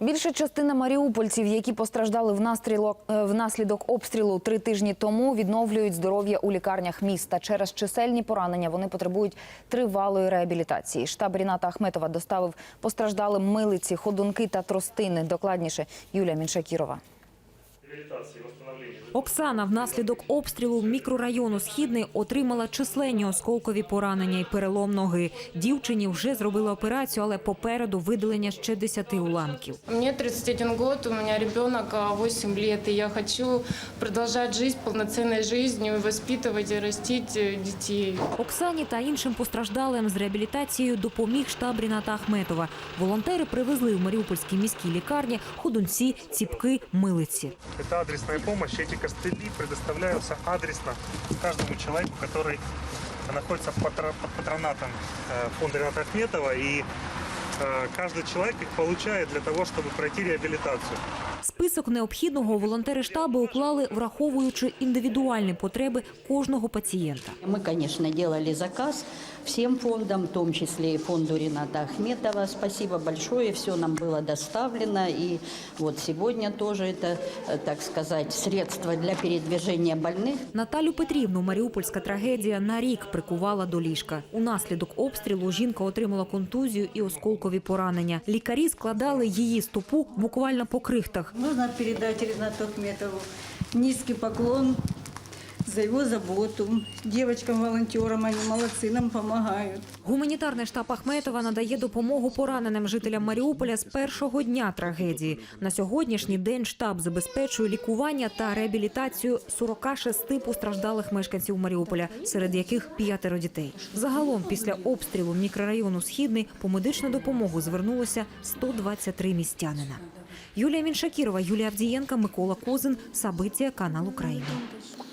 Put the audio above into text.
Більша частина маріупольців, які постраждали внаслідок, е, внаслідок обстрілу три тижні тому, відновлюють здоров'я у лікарнях міста. Через чисельні поранення вони потребують тривалої реабілітації. Штаб Ріната Ахметова доставив постраждалим милиці, ходунки та тростини. Докладніше Юлія Міншакірова. Оксана внаслідок обстрілу мікрорайону Східний отримала численні осколкові поранення і перелом ноги. Дівчині вже зробили операцію, але попереду видалення ще 10 уламків. Мне 31 год, у меня ребенок а, 8 лет, и я хочу продолжать жизнь полноценной жизнью, и воспитывать и растить э, детей. Оксані та іншим постраждалим з реабілітацією допоміг штаб Ріната Ахметова. Волонтери привезли в Маріупольській міській лікарні ходунці, ціпки, милиці. Это адресная помощь. Эти костыли предоставляются адресно каждому человеку, который находится под патро- под патронатом э, фонда Рената Ахметова. И э, каждый человек их получает для того, чтобы пройти реабилитацию. Список необхідного волонтери штабу уклали, враховуючи індивідуальні потреби кожного пацієнта. Мы, конечно, делали заказ всем фондам, в том числе и фонду Рената Ахметова. Спасибо большое, все нам было доставлено. И вот сегодня тоже это, э, так сказать, средство для передвижения больных. Наталю Петрівну маріупольська трагедія на рік прикувала до ліжка. Унаслідок обстрілу жінка отримала контузію і осколкові поранення. Лікарі складали її стопу буквально по крихтах. Нужно передать Ренату Ахметову низкий поклон за его заботу. Девочкам-волонтерам они молодцы, нам помогают. Гуманітарний штаб Ахметова надає допомогу пораненим жителям Маріуполя з першого дня трагедії. На сьогоднішній день штаб забезпечує лікування та реабілітацію 46 постраждалих мешканців Маріуполя, серед яких п'ятеро дітей. Загалом після обстрілу мікрорайону Східний по медичну допомогу звернулося 123 містянина. Юлія Міншакірова, Юлія Авдієнка, Микола Козин. Сабиття, канал Україна.